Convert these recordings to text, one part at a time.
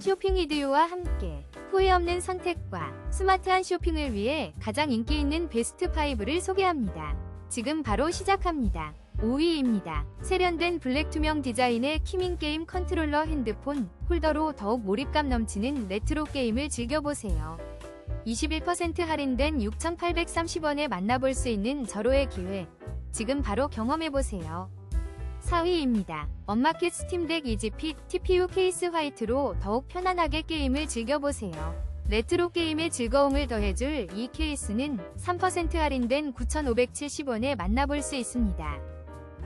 쇼핑 이디오와 함께 후회 없는 선택과 스마트한 쇼핑을 위해 가장 인기 있는 베스트 5를 소개합니다. 지금 바로 시작합니다. 5위입니다. 세련된 블랙 투명 디자인의 키밍 게임 컨트롤러 핸드폰 홀더로 더욱 몰입감 넘치는 레트로 게임을 즐겨보세요. 21% 할인된 6,830원에 만나볼 수 있는 절호의 기회. 지금 바로 경험해보세요. 4위입니다. 언마켓 스팀덱 이지핏 TPU 케이스 화이트로 더욱 편안하게 게임을 즐겨보세요. 레트로 게임의 즐거움을 더해줄 이 케이스는 3% 할인된 9,570원에 만나볼 수 있습니다.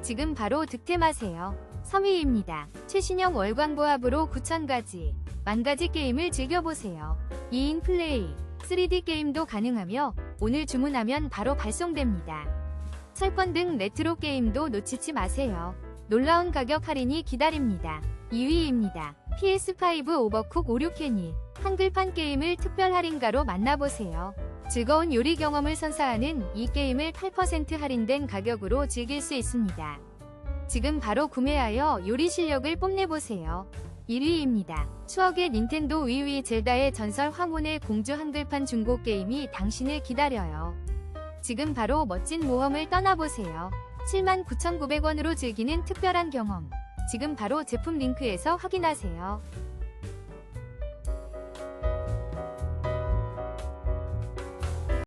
지금 바로 득템하세요. 3위입니다. 최신형 월광보합으로 9,000가지, 만가지 게임을 즐겨보세요. 2인 플레이, 3D 게임도 가능하며 오늘 주문하면 바로 발송됩니다. 철권 등 레트로 게임도 놓치지 마세요. 놀라운 가격 할인이 기다립니다. 2위입니다. PS5 오버쿡 56캐니 한글판 게임을 특별 할인가로 만나보세요. 즐거운 요리 경험을 선사하는 이 게임을 8% 할인된 가격으로 즐길 수 있습니다. 지금 바로 구매하여 요리 실력을 뽐내보세요. 1위입니다. 추억의 닌텐도 위위 젤다의 전설 황혼의 공주 한글판 중고 게임이 당신을 기다려요. 지금 바로 멋진 모험을 떠나보세요. 79,900원으로 즐기는 특별한 경험. 지금 바로 제품 링크에서 확인하세요.